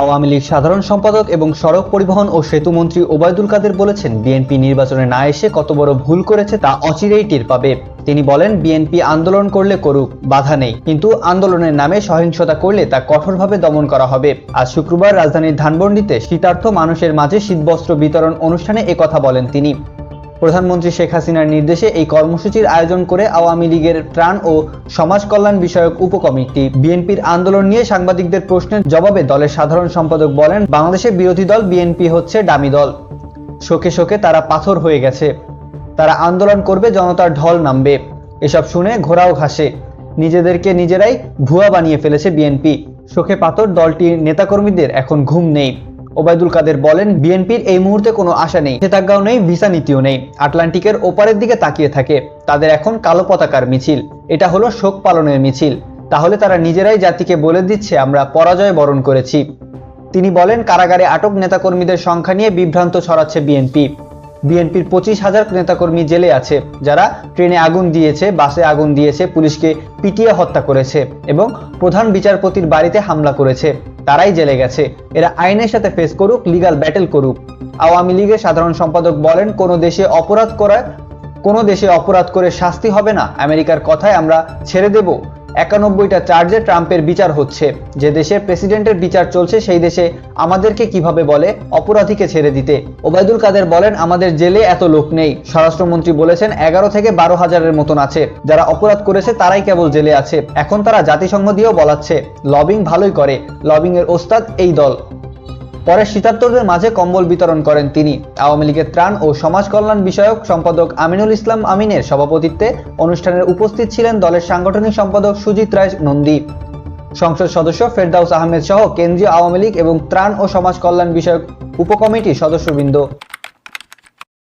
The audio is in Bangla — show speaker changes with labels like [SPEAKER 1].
[SPEAKER 1] আওয়ামী লীগ সাধারণ সম্পাদক এবং সড়ক পরিবহন ও সেতু মন্ত্রী ওবায়দুল কাদের বলেছেন বিএনপি নির্বাচনে না এসে কত বড় ভুল করেছে তা অচিরেই টের পাবে তিনি বলেন বিএনপি আন্দোলন করলে করুক বাধা নেই কিন্তু আন্দোলনের নামে সহিংসতা করলে তা কঠোরভাবে দমন করা হবে আজ শুক্রবার রাজধানীর ধানবন্ডিতে শীতার্থ মানুষের মাঝে শীতবস্ত্র বিতরণ অনুষ্ঠানে একথা বলেন তিনি প্রধানমন্ত্রী শেখ হাসিনার নির্দেশে এই কর্মসূচির আয়োজন করে আওয়ামী লীগের ত্রাণ ও সমাজ কল্যাণ বিষয়ক উপকমিটি বিএনপির আন্দোলন নিয়ে সাংবাদিকদের প্রশ্নের জবাবে দলের সাধারণ সম্পাদক বলেন বাংলাদেশের বিরোধী দল বিএনপি হচ্ছে ডামি দল শোকে শোকে তারা পাথর হয়ে গেছে তারা আন্দোলন করবে জনতার ঢল নামবে এসব শুনে ঘোরাও ঘাসে নিজেদেরকে নিজেরাই ভুয়া বানিয়ে ফেলেছে বিএনপি শোকে পাথর দলটির নেতাকর্মীদের এখন ঘুম নেই ওবায়দুল কাদের বলেন বিএনপির এই মুহূর্তে কোনো আশা নেই চেতাজ্ঞাও নেই ভিসা নীতিও নেই আটলান্টিকের ওপারের দিকে তাকিয়ে থাকে তাদের এখন কালো পতাকার মিছিল এটা হলো শোক পালনের মিছিল তাহলে তারা নিজেরাই জাতিকে বলে দিচ্ছে আমরা পরাজয় বরণ করেছি তিনি বলেন কারাগারে আটক নেতাকর্মীদের সংখ্যা নিয়ে বিভ্রান্ত ছড়াচ্ছে বিএনপি বিএনপির পঁচিশ হাজার নেতাকর্মী জেলে আছে যারা ট্রেনে আগুন দিয়েছে বাসে আগুন দিয়েছে পুলিশকে পিটিয়ে হত্যা করেছে এবং প্রধান বিচারপতির বাড়িতে হামলা করেছে তারাই জেলে গেছে এরা আইনের সাথে ফেস করুক লিগাল ব্যাটেল করুক আওয়ামী লীগের সাধারণ সম্পাদক বলেন কোনো দেশে অপরাধ করায় কোনো দেশে অপরাধ করে শাস্তি হবে না আমেরিকার কথায় আমরা ছেড়ে দেব একানব্বইটা চার্জে ট্রাম্পের বিচার হচ্ছে যে দেশে প্রেসিডেন্টের বিচার চলছে সেই দেশে আমাদেরকে কিভাবে বলে অপরাধীকে ছেড়ে দিতে ওবায়দুল কাদের বলেন আমাদের জেলে এত লোক নেই স্বরাষ্ট্রমন্ত্রী বলেছেন এগারো থেকে বারো হাজারের মতন আছে যারা অপরাধ করেছে তারাই কেবল জেলে আছে এখন তারা জাতিসংঘ দিয়েও বলাচ্ছে লবিং ভালোই করে লবিং এর ওস্তাদ এই দল পরে শীতার্থদের মাঝে কম্বল বিতরণ করেন তিনি আওয়ামী লীগের ত্রাণ ও সমাজ কল্যাণ বিষয়ক সম্পাদক আমিনুল ইসলাম আমিনের সভাপতিত্বে অনুষ্ঠানের উপস্থিত ছিলেন দলের সাংগঠনিক সম্পাদক সুজিত রায় নন্দী সংসদ সদস্য ফেরদাউস আহমেদ সহ কেন্দ্রীয় আওয়ামী লীগ এবং ত্রাণ ও সমাজ কল্যাণ বিষয়ক উপকমিটির সদস্যবৃন্দ